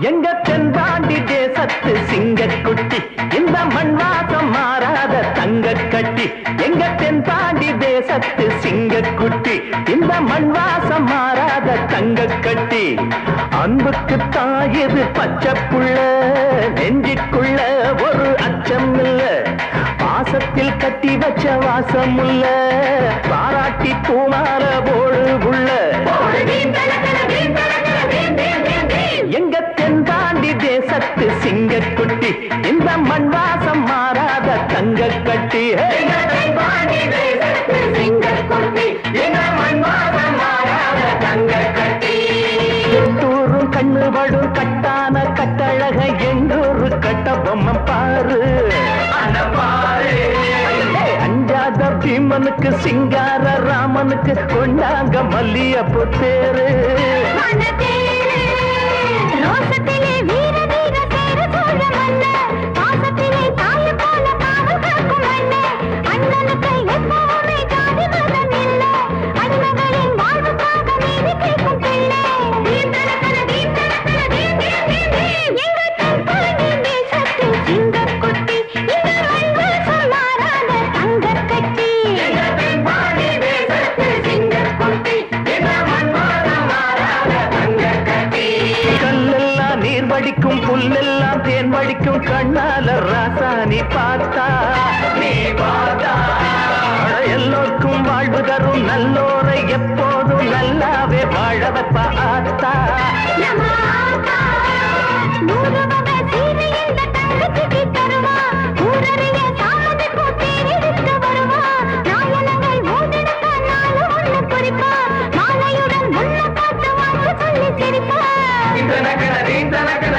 எங்க தென்பாண்டி தேசத்து சிங்கக்குட்டி? இந்த மண் வாசம் மாறாத தங்க கட்டி. எங்க தென்பாண்டி தேசத்து சிங்கக்குட்டி? இந்த மண் வாசம் மாறாத தங்க கட்டி. அன்புக்கு தாயது பச்சை புள்ள. நெஞ்சிக்குள்ள ஒரு அச்சம் இல்ல. பாசத்தில் கட்டி வச்ச வாசம் உள்ள. பாராட்டி பூமால இந்த மண் வாசம் மாறாத தங்க கட்டி. எட்டூரும் கண்ணு படும் கட்டான கட்டழக எங்கூரு கட்ட பொம்மை பாரு. அஞ்சாத பீமனுக்கு சிங்கார ராமனுக்கு கொண்டாங்க மல்லியப்பு தேரு வடிக்கும் புல்லெல்லாம் தேன் வடிக்கும் கண்ணால ராசானி பார்த்தா. நீ பார்த்தா. எல்லோருக்கும் வாழ்வு தரும் நல்லோரை எப்போதும் நல்லாவே வாழ வைப்ப இந்த நகர நீந்த நகர